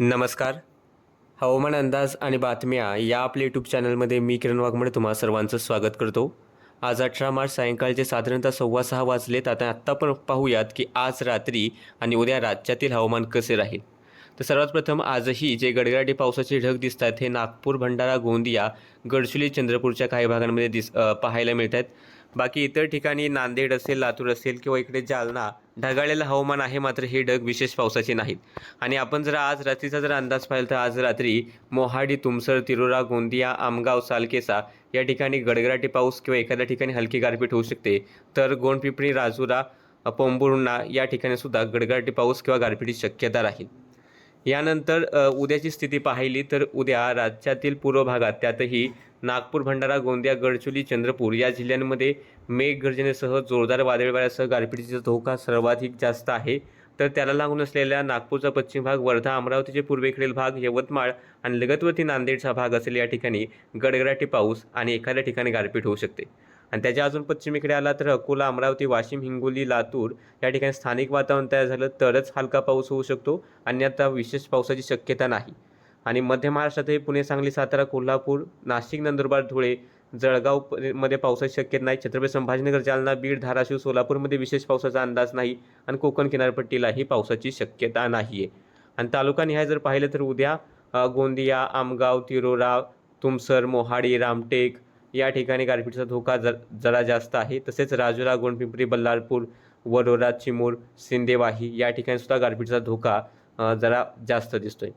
नमस्कार. हवामान अंदाज आणि बातम्या या आपल्या यूट्यूब चॅनलमध्ये मी किरण वाघमोडे तुम्हा सर्वांचं स्वागत करतो. आज अठरा मार्च सायंकाळचे साधारणतः सव्वा सहा वाजलेत. आता आत्ता पण पाहूयात की आज रात्री आणि उद्या राज्यातील हवामान कसे राहील. तर सर्वात प्रथम आजही जे गडगडाटी पावसाचे ढग दिसत आहेत हे नागपूर भंडारा गोंदिया गडचिरोली चंद्रपूरच्या काही भागांमध्ये दिस पाहायला मिळत आहेत बाकी इतर ठिकाणी नांदेड असेल लातूर असेल किंवा इकडे जालना ढगाळलेलं हवामान आहे मात्र हे ढग विशेष पावसाचे नाहीत. आणि आपण जर आज रात्रीचा जर अंदाज पाहिला तर आज रात्री मोहाडी तुमसर तिरोरा गोंदिया आमगाव सालकेसा या ठिकाणी गडगडाटी पाऊस किंवा एखाद्या ठिकाणी हलकी गारपीट होऊ शकते. तर गोंडपिपळी राजुरा पोंबुर्णा या ठिकाणी सुद्धा गडगडाटी पाऊस किंवा गारपीटची शक्यता राहील. यानंतर उद्याची स्थिती पाहिली तर उद्या राज्यातील पूर्व भागात त्यातही नागपूर भंडारा गोंदिया गडचिरोली चंद्रपूर या जिल्ह्यांमध्ये मेघगर्जनेसह जोरदार वादळ वाऱ्यासह गारपिटीचा धोका सर्वाधिक जास्त आहे. तर त्याला लागून असलेल्या नागपूरचा पश्चिम भाग वर्धा अमरावतीचे पूर्वेकडील भाग यवतमाळ आणि लगतवरती नांदेडचा भाग असेल या ठिकाणी गडगडाटी पाऊस आणि एखाद्या ठिकाणी गारपीट होऊ शकते. आणि त्याच्या अजून पश्चिमेकडे आला तर अकोला अमरावती वाशिम हिंगोली लातूर या ठिकाणी स्थानिक वातावरण तयार झालं तरच हलका पाऊस होऊ शकतो. अन्यथा विशेष पावसाची शक्यता नाही. आणि मध्य महाराष्ट्रातही पुणे सांगली सातारा कोल्हापूर नाशिक नंदुरबार धुळे जळगावमध्ये पावसाची शक्यता नाही. छत्रपती संभाजीनगर जालना बीड धाराशिव सोलापूरमध्ये विशेष पावसाचा अंदाज नाही आणि कोकण किनारपट्टीलाही पावसाची शक्यता नाही आहे आणि तालुकानिहाय जर पाहिलं तर उद्या गोंदिया आमगाव तिरोरा तुमसर मोहाडी रामटेक या ठिकाणी गारपीटचा धोका जर जरा जास्त आहे. तसेच राजुरा गोंडपिंपरी बल्लारपूर वरोरा चिमूर सिंदेवाही या ठिकाणी सुद्धा गारपीटचा धोका जरा जास्त दिसतोय.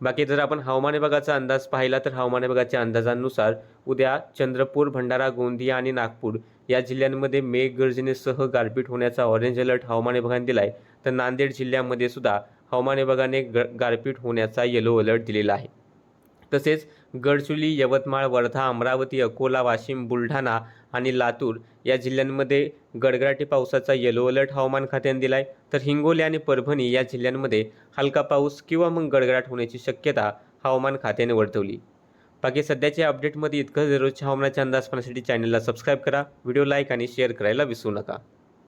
बाकी जर आपण हवामान विभागाचा अंदाज पाहिला तर हवामान विभागाच्या अंदाजानुसार उद्या चंद्रपूर भंडारा गोंदिया आणि नागपूर या जिल्ह्यांमध्ये मेघगर्जनेसह गारपीट होण्याचा ऑरेंज अलर्ट हवामान विभागाने दिला आहे तर नांदेड जिल्ह्यामध्ये सुद्धा हवामान विभागाने ग गारपीट होण्याचा येलो अलर्ट दिलेला आहे. तसेच गडचुली यवतमाळ वर्धा अमरावती अकोला वाशिम बुलढाणा आणि लातूर या जिल्ह्यांमध्ये गडगडाटी पावसाचा येलो अलर्ट हवामान खात्याने दिला आहे तर हिंगोली आणि परभणी या जिल्ह्यांमध्ये हलका पाऊस किंवा मग गडगडाट होण्याची शक्यता हवामान खात्याने वर्तवली. बाकी सध्याच्या अपडेटमध्ये इतकं दररोजच्या हवामानाचा अंदाज पाहण्यासाठी चॅनलला सबस्क्राईब करा. व्हिडिओ लाईक आणि शेअर करायला विसरू नका.